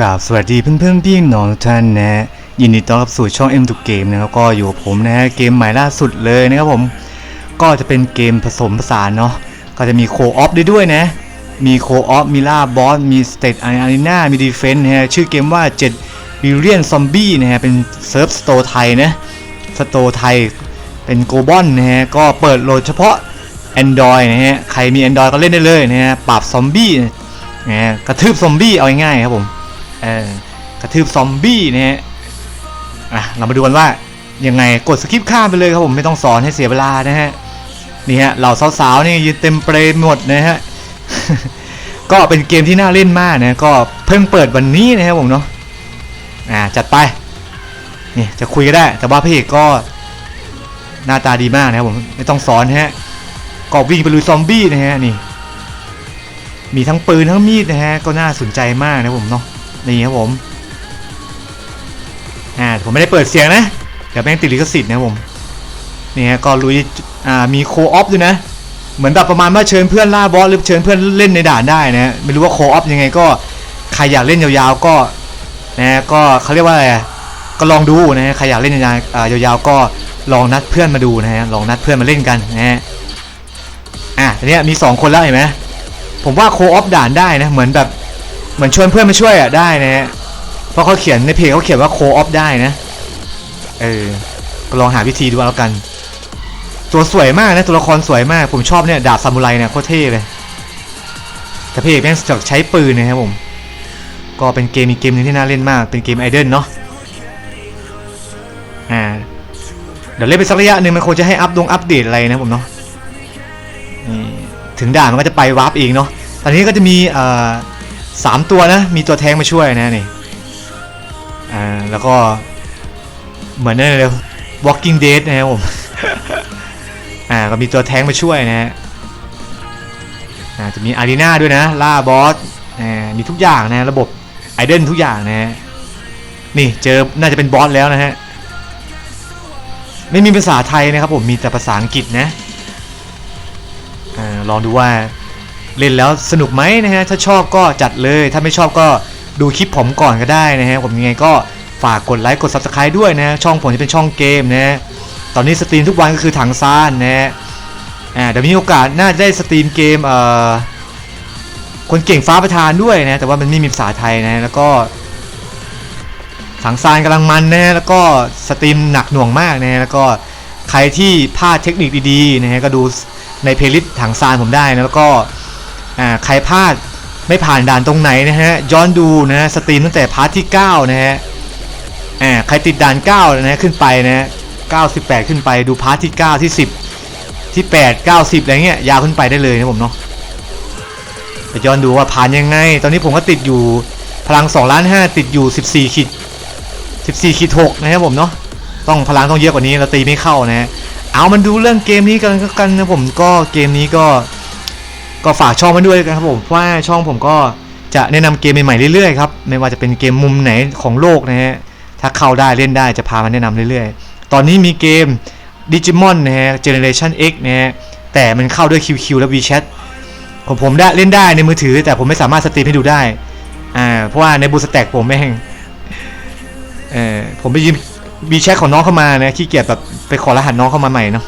กราบสวัสดีเพื่อนๆพี่น้องทุกท่านนะฮะยินดีต้อนรับสู่ช่อง M 2 Game นะครับก็อยู่กับผมนะฮะเกมใหม่ล่าสุดเลยนะครับผมก็จะเป็นเกมผสมผสานเนาะก็จะมีโคออฟได้ด้วยนะ มีโคออฟมีล่าบอสมีสเตตอารีนามีดีเฟนต์นะฮะชื่อเกมว่า7 b i l l i o n Zombie นะฮะเป็นเซิร์ฟสโตร์ไทยนะสโตร์ไทยเป็นโกลบอลนะฮะก็เปิดโหลดเฉพาะ Android นะฮะใครมี Android ก็เล่นได้เลยนะฮะปราบซอมบี้นะฮะกระทืบซอมบี้เอาง่ายๆครับผม เออกระทืบซอมบี้นะฮะอะเรามาดูกันว่ายังไงกดสกิปข้ามไปเลยครับผมไม่ต้องสอนให้เสียเวลานะฮะนี่ฮะเหล่าสาวๆนี่ยืนเต็มเปรมหมดนะฮะก็เป็นเกมที่น่าเล่นมากนะก็เพิ่งเปิดวันนี้นะครับผมเนาะอ่าจัดไปนี่จะคุยก็ได้ แต่ว่าพระเอกก็หน้าตาดีมากนะครับผมไม่ต้องสอนฮะก็วิ่งไปลุยซอมบี้นะฮะนี่มีทั้งปืนทั้งมีดนะฮะก็น่าสนใจมากนะครับผมเนาะ นี่ครับผม อ่าผมไม่ได้เปิดเสียงนะเดี๋ยวแม่งติดลิขสิทธิ์นะผมนี่ฮะก็ลุยอ่ามีโคออฟด้วยนะ เหมือนแบบประมาณว่าเชิญเพื่อนล่าบอสหรือเชิญเพื่อนเล่นในด่านได้นะไม่รู้ว่าโคออฟยังไงก็ใครอยากเล่นยาวๆก็นะฮะก็เขาเรียกว่าอะไรก็ลองดูนะฮะใครอยากเล่นยาวๆอ่ายาวๆก็ลองนัดเพื่อนมาดูนะฮะลองนัดเพื่อนมาเล่นกันนะฮะอะทีนี้มีสองคนแล้วเห็นไหมผมว่าโคออฟด่านได้นะเหมือนแบบ เหมือนชวนเพื่อนมาช่วยอะได้นะฮะเพราะเขาเขียนในเพจเขาเขียนว่าโคออฟได้นะ เออก็ลองหาวิธีดูแล้วกัน ตัวสวยมากนะตัวละครสวยมาก ผมชอบเนี่ยดาบซามูไรเนี่ยโคตรเท่เลยแต่เพจแม่งจะใช้ปืนนะครับผม ก็เป็นเกมอีกเกมนึงที่น่าเล่นมาก เป็นเกมไอเดนเนาะ อ่า เดี๋ยวเล่นไปสักระยะหนึ่งมันคงจะให้อัปดงอัปเดตอะไรนะผมเนาะนี่ถึงด่านมันก็จะไปวาร์ปเองเนาะ ตอนนี้ก็จะมีเอ่อ สามตัวนะ มีตัวแทงมาช่วยนะนี่อ่าแล้วก็เหมือนนั่นเลย Walking Dead นะครับผมอ่าก็มีตัวแทงมาช่วยนะฮะอ่าจะมีอารีนาด้วยนะ ล่าบอสอ่ามีทุกอย่างนะระบบไอเดนทุกอย่างนะฮะนี่เจอน่าจะเป็นบอสแล้วนะฮะไม่มีภาษาไทยนะครับผมมีแต่ภาษาอังกฤษนะอ่าลองดูว่า เล่นแล้วสนุกไหมนะฮะถ้าชอบก็จัดเลย ถ้าไม่ชอบก็ดูคลิปผมก่อนก็ได้นะฮะผมยังไงก็ฝากกดไลค์กด Subscribe ด้วยนะ ช่องผมจะเป็นช่องเกมนะ ตอนนี้สตรีมทุกวันก็คือถังซานนะฮะอ่าเดี๋ยวมีโอกาสน่าจะได้สตรีมเกมเอ่อคนเก่งฟ้าประธานด้วยนะ แต่ว่ามันไม่มีภาษาไทยนะ แล้วก็ถังซานกำลังมันนะแล้วก็สตรีมหนักหน่วงมากนะแล้วก็ใครที่พลาดเทคนิคดีๆนะฮะก็ดูในเพลย์ลิสต์ถังซานผมได้นะแล้วก็ อ่าใครพลาดไม่ผ่านด่านตรงไหนนะฮะย้อนดูนะฮะสตรีมตั้งแต่พาร์ทที่9นะฮะอ่าใครติดด่าน9นะฮะขึ้นไปนะฮะ98 ขึ้นไปดูพาร์ทที่ 9 ที่ 10 ที่ 8 90อะไรเงี้ยยาวขึ้นไปได้เลยนะผมเนาะไปย้อนดูว่าผ่านยังไง ตอนนี้ผมก็ติดอยู่พลัง2ล้าน5ติดอยู่ 14ขีด14ขีด6นะครับผมเนาะต้องพลังต้องเยอะกว่านี้เราตีไม่เข้านะฮะเอามันดูเรื่องเกมนี้กันกันนะผมก็เกมนี้ก็ ก็ฝากช่องมาด้วยกันครับผมเพราะว่าช่องผมก็จะแนะนำเกมใหม่ๆเรื่อยๆครับไม่ว่าจะเป็นเกมมุมไหนของโลกนะฮะถ้าเข้าได้เล่นได้จะพามาแนะนำเรื่อยๆ ตอนนี้มีเกม Digimon นะฮะ Generation X นะฮะแต่มันเข้าด้วย QQ และ WeChat ของผมได้เล่นได้ในมือถือ แต่ผมไม่สามารถสตรีมให้ดูได้อ่าเพราะว่าในบูสแต็กผมแม่งเออผมไปยืมวีแชทของน้องเข้ามานะขี้เกียจแบบไปขอรหัสน้องเข้ามาใหม่เนาะ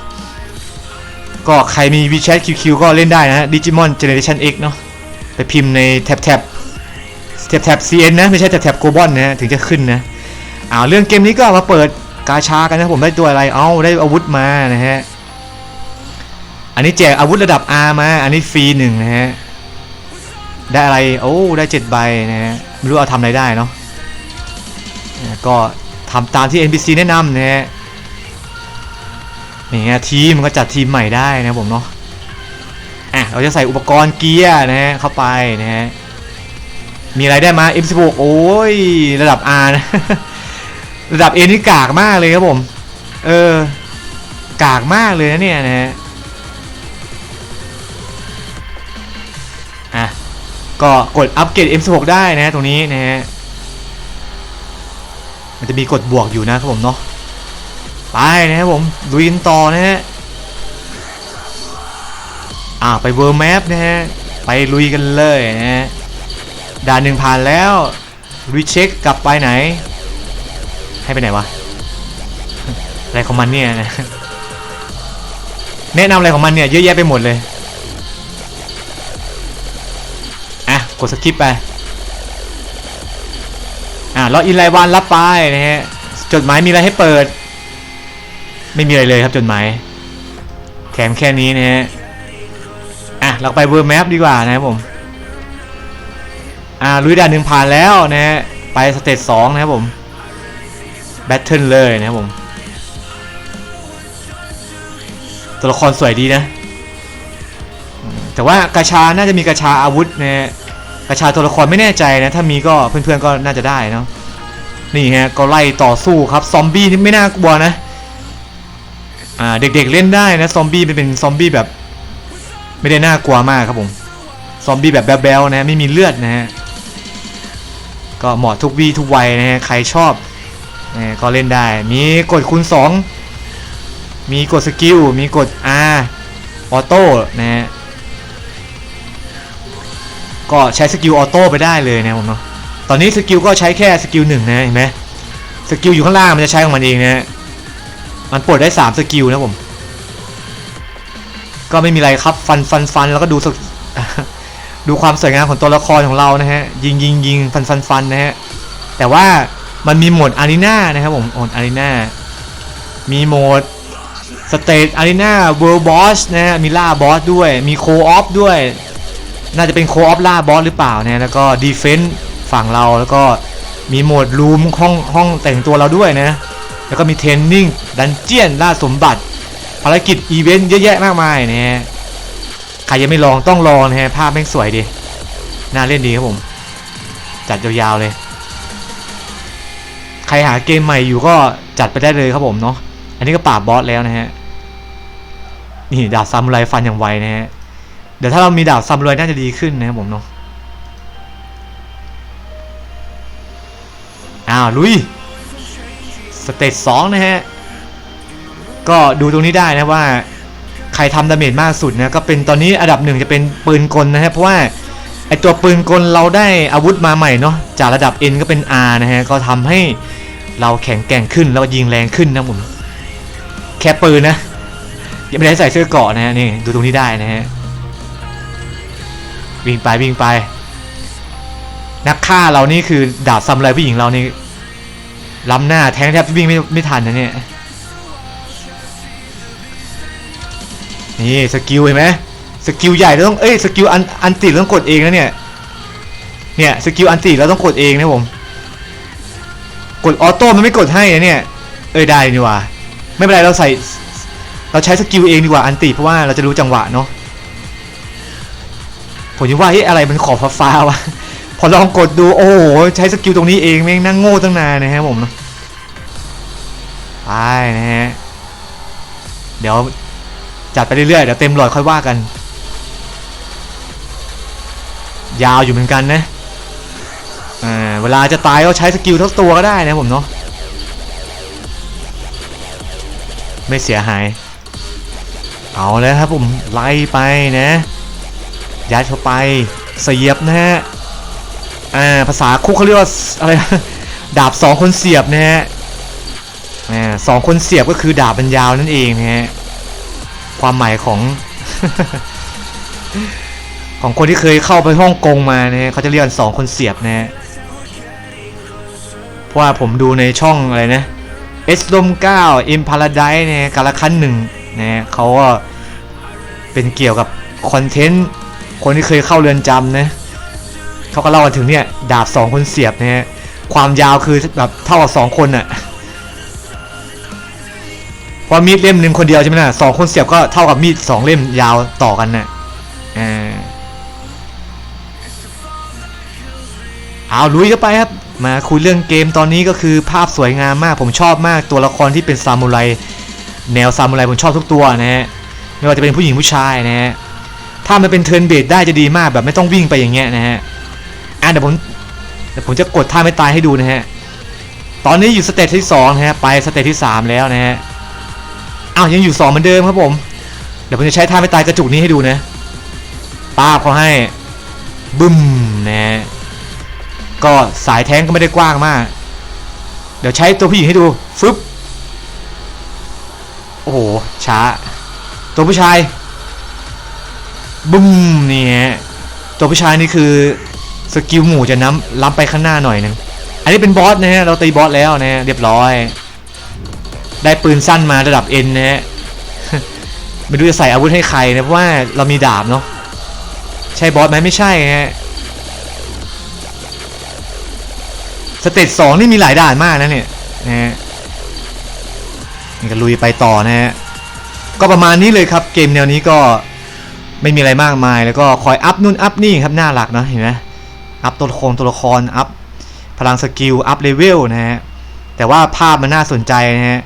ก็ใครมี WeChat QQ ก็เล่นได้นะ Digimon Generation X เนาะไปพิมพ์ในแท็บแท็บแท็บแท็บ CN นะ ไม่ใช่แท็บแท็บ Global นะถึงจะขึ้นนะอ้าวเรื่องเกมนี้ก็มาเปิดกาชากันนะผมได้ตัวอะไร เอ้าได้อาวุธมานะฮะ อันนี้แจกอาวุธระดับ R มา อันนี้ฟรีหนึ่งนะฮะ ได้อะไร โอ้ ได้เจ็ดใบนะฮะ ไม่รู้เอาทำอะไรได้เนาะ ก็ทำตามที่ NPC แนะนำนะฮะ นี่ไงทีมมันก็จัดทีมใหม่ได้นะผมเนาะอะเราจะใส่อุปกรณ์เกียร์นะฮะเข้าไปนะฮะมีอะไรได้มา M16 โอ้ยระดับ R นะระดับ A นี่กากมากเลยครับผม เออกากมากเลยนะเนี่ยนะฮะอะก็กดอัปเกรด M16 ได้นะตรงนี้นะฮะมันจะมีกดบวกอยู่นะครับผมเนาะ ไปนะครับผมลุยกันต่อนะฮะอ่าไปเวอร์แมปนะฮะไปลุยกันเลยนะฮะด่านหนึ่งผ่านแล้วรีเช็คกลับไปไหน ให้ไปไหนวะอะไรของมันเนี่ยนะแนะนำอะไรของมันเนี่ยเยอะแยะไปหมดเลยอะกดสกิปไปอะล็อกอินรายวันรับไปนะฮะจดหมายมีอะไรให้เปิด ไม่มีอะไรเลยครับจดหมายแถมแค่นี้นะฮะอะเราไปเวอร์แมปดีกว่านะครับผมอ่าลุยด่านหนึ่งผ่านแล้วนะฮะไปสเตจสองนะครับผมแบทเทิลเลยนะครับผมตัวละครสวยดีนะ แต่ว่ากระชาน่าจะมีกระชาอาวุธนะฮะกระชาตัวละครไม่แน่ใจนะ ถ้ามีก็เพื่อนๆก็น่าจะได้เนาะนี่ฮะก็ไล่ต่อสู้ครับ ซอมบี้นี่ไม่น่ากลัวนะ อ่าเด็กๆเล่นได้นะซอมบี้เป็นซอมบี้แบบ ไม่ได้น่ากลัวมากครับผมซอมบี้แบบแบ๊วๆนะไม่มีเลือดนะฮะก็เหมาะทุกวีทุกวัยนะฮะใครชอบนะก็เล่นได้ มีกดคูณ2 มีกดสกิลมีกด R ออโต้นะฮะก็ใช้สกิลออโต้ไปได้เลยนะผมเนาะตอนนี้สกิลก็ใช้แค่สกิลหนึ่งนะเห็นไหมสกิลอยู่ข้างล่างมันจะใช้ของมันเองนะฮะ มันปลดได้ 3 สกิลนะผม ก็ไม่มีอะไรครับฟันฟันฟันแล้วก็ดูสกดูความสวยงามของตัวละครของเรานะฮะ ยิงยิงยิงฟันฟันฟันนะฮะ แต่ว่ามันมีโหมดอารีนานะครับผมโหมดอารีนามีโหมดสเตทอารีนาเวิลด์บอสนะฮะมีล่าบอสด้วย มีโคออฟด้วย น่าจะเป็นโคออฟล่าบอสหรือเปล่านะแล้วก็ดีเฟนส์ฝั่งเราแล้วก็มีโหมดรูมห้องห้องแต่งตัวเราด้วยนะ แล้วก็มีเทรนนิ่งดันเจียนล่าสมบัติ ภารกิจอีเวนต์เยอะแยะมากมายนะฮะใครยังไม่ลองต้องลองนะฮะภาพแม่งสวยดีน่าเล่นดีครับผม จัดยาวๆเลย ใครหาเกมใหม่อยู่ก็จัดไปได้เลยครับผมเนาะอันนี้ก็ปราบบอสแล้วนะฮะนี่ดาบซามูไรฟันอย่างไวนะฮะเดี๋ยวถ้าเรามีดาบซามูไรน่าจะดีขึ้นนะครับผมเนาะอ้าวลุย สเตจสองนะฮะ ก็ดูตรงนี้ได้นะว่า ใครทำดาเมจมากสุดนะก็เป็นตอนนี้อันดับหนึ่งจะเป็นปืนกลนะฮะ เพราะว่าไอตัวปืนกลเราได้อาวุธมาใหม่เนาะจากระดับ N ก็เป็น R นะฮะ ก็ทำให้เราแข็งแกร่งขึ้นแล้วก็ยิงแรงขึ้นนะผมแค่ปืนนะยังไม่ได้ใส่เสื้อเกาะนะฮะนี่ดูตรงนี้ได้นะฮะวิ่งไปวิ่งไป นักฆ่าเรานี่คือดาบซามูไรผู้หญิงเรานี่ ล้ำหน้าแทงแทบวิ่งไม่ไม่ทันนะเนี่ย นี่สกิลเห็นไหมสกิลใหญ่เราต้องเอ้ยสกิลอันอันติเราต้องกดเองนะเนี่ย เนี่ยสกิลอันติเราต้องกดเองนะผม กดออโต้มันไม่กดให้นะเนี่ย เอ้ยได้นี่ว่าไม่เป็นไรเราใส่เราใช้สกิลเองดีกว่าอันติเพราะว่าเราจะรู้จังหวะเนาะผมคิดว่าเฮ้ยอะไรมันขอบฟ้าๆวะ พอลองกดดูโอ้โหใช้สกิลตรงนี้เองแม่งนั่งโง่ตั้งนานนะครับผมเนาะไปนะฮะเดี๋ยวจัดไปเรื่อยๆเดี๋ยวเต็มหลอดค่อยว่ากัน ยาวอยู่เหมือนกันนะอ่าเวลาจะตายก็ใช้สกิลทั้งตัวก็ได้นะผมเนาะไม่เสียหาย เอาเลยครับผมไล่ไปนะยัดเข้าไปเสียบนะฮะ อ่าภาษาคุกเขาเรียกว่าอะไรดาบสองคนเสียบนะฮะอ่าสองคนเสียบก็คือดาบมันยาวนั่นเองนะฮะความหมายของของคนที่เคยเข้าไปฮ่องกงมาเนี่ยเขาจะเรียกกันสองคนเสียบนะฮะเพราะว่าผมดูในช่องอะไรนะเอสลมเก้าเอ็มพาราไดเนี่ยการละคันหนึ่งนะฮะเขาก็เป็นเกี่ยวกับคอนเทนต์คนที่เคยเข้าเรือนจำนะ เขาก็เล่ากันถึงเนี่ยดาบสองคนเสียบนะฮะความยาวคือแบบเท่ากับสองคนอะเพราะมีดเล่มหนึ่งคนเดียวใช่ไหมล่ะสองคนเสียบก็เท่ากับมีดสองเล่มยาวต่อกันน่ะอ่าเอาลุยเข้าไปครับ มาคุยเรื่องเกมตอนนี้ก็คือภาพสวยงามมาก ผมชอบมากตัวละครที่เป็นซามูไรแนวซามูไรผมชอบทุกตัวนะฮะไม่ว่าจะเป็นผู้หญิงผู้ชายนะฮะถ้ามันเป็นเทิร์นเบดได้จะดีมากแบบไม่ต้องวิ่งไปอย่างเงี้ยนะฮะ อะเดี๋ยวผมเดี๋ยวผมจะกดท่าไม่ตายให้ดูนะฮะ ตอนนี้อยู่สเตจที่สองนะฮะ ไปสเตจที่สามแล้วนะฮะ อ้าวยังอยู่สองเหมือนเดิมครับผม เดี๋ยวผมจะใช้ท่าไม่ตายกระจุกนี้ให้ดูนะป้าบเขาให้ บึ้มนะก็สายแท้งก็ไม่ได้กว้างมาก เดี๋ยวใช้ตัวผู้หญิงให้ดู ฟึบ โอ้โห ช้า ตัวผู้ชายบึ้มนี่ฮะตัวผู้ชายนี่คือ สกิลหมู่จะน้ำล้ำไปข้างหน้าหน่อยนึง อันนี้เป็นบอสนะฮะ เราตีบอสแล้วนะฮะ เรียบร้อย ได้ปืนสั้นมาระดับเอ็นนะฮะ ไม่รู้จะใส่อาวุธให้ใครนะเพราะว่าเรามีดาบเนาะ ใช่บอสไหมไม่ใช่ฮะ สเตจสองนี่มีหลายด่านมากนะเนี่ยนะฮะนี่ก็ลุยไปต่อนะฮะ ก็ประมาณนี้เลยครับเกมแนวนี้ก็ไม่มีอะไรมากมายแล้วก็คอยอัพนู่นอัพนี่ครับน่ารักเนอะเห็นไหม อัพตัวละครตัวละครอัพพลังสกิลอัพเลเวลนะฮะแต่ว่าภาพมันน่าสนใจนะฮะ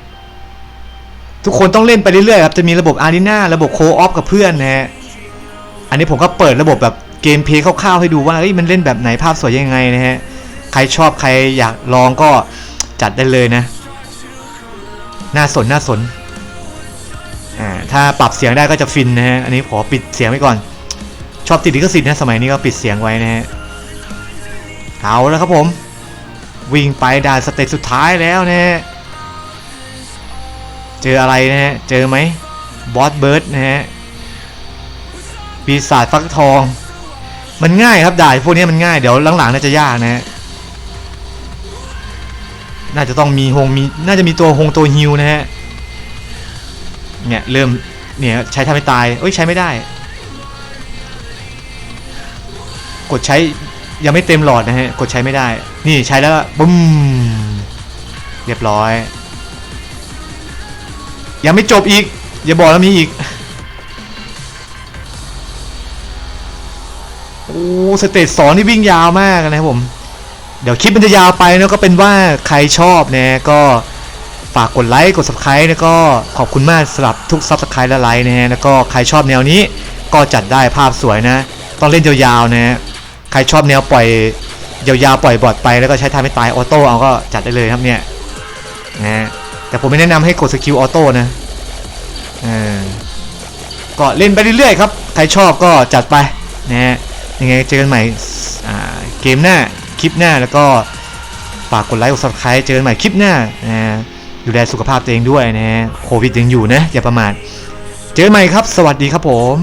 ทุกคนต้องเล่นไปเรื่อยๆครับจะมีระบบอารีนาระบบโคออฟกับเพื่อนนะฮะอันนี้ผมก็เปิดระบบแบบเกมเพลย์คร่าวๆให้ดูว่าเอ้มันเล่นแบบไหนภาพสวยยังไงนะฮะใครชอบใครอยากลองก็จัดได้เลยนะ น่าสนน่าสนอ่าถ้าปรับเสียงได้ก็จะฟินนะฮะอันนี้ขอปิดเสียงไว้ก่อน ชอบติดลิขสิทธิ์นะสมัยนี้ก็ปิดเสียงไว้นะฮะ เอาแล้วครับผม วิ่งไปด่านสเตจสุดท้ายแล้วนะฮะเจออะไรนะฮะเจอไหมบอสเบิร์ดนะฮะปีศาจฟักทอง มันง่ายครับด่านพวกนี้มันง่ายเดี๋ยวหลังๆน่าจะยากนะฮะน่าจะต้องมีฮงมีน่าจะมีตัวฮงตัวฮิวนะฮะเนี่ยเริ่มเนี่ยใช้ทำให้ตายเอ้ยใช้ไม่ได้ กดใช้ ยังไม่เต็มหลอดนะฮะ กดใช้ไม่ได้ นี่ใช้แล้วบึ้ม เรียบร้อย ยังไม่จบอีก อย่าบอกแล้วมีอีก โอ้สเตจสองนี่วิ่งยาวมากนะครับผม เดี๋ยวคลิปมันจะยาวไปนะก็เป็นว่าใครชอบนะก็ฝากกดไลค์กด subscribe แล้วก็ขอบคุณมากสำหรับทุก subscribe และไลค์นะฮะแล้วก็ใครชอบแนวนี้ก็จัดได้ภาพสวยนะ ต้องเล่นยาวๆนะฮะ ใครชอบแนวปล่อยยาวๆปล่อยบอดไปแล้วก็ใช้ทำให้ตายออโต้เอาก็จัดได้เลยครับเนี่ยนะฮะแต่ผมไม่แนะนำให้กดสกิลออโต้นะเออก็เล่นไปเรื่อยๆครับ ใครชอบก็จัดไปนะฮะยังไงเจอกันใหม่เกมหน้าคลิปหน้าแล้วก็ฝากกดไลค์กด subscribe เจอกันใหม่คลิปหน้านะฮะดูแลสุขภาพตัวเองด้วยนะฮะโควิดยังอยู่นะอย่าประมาทเจอกันใหม่ครับ สวัสดีครับผม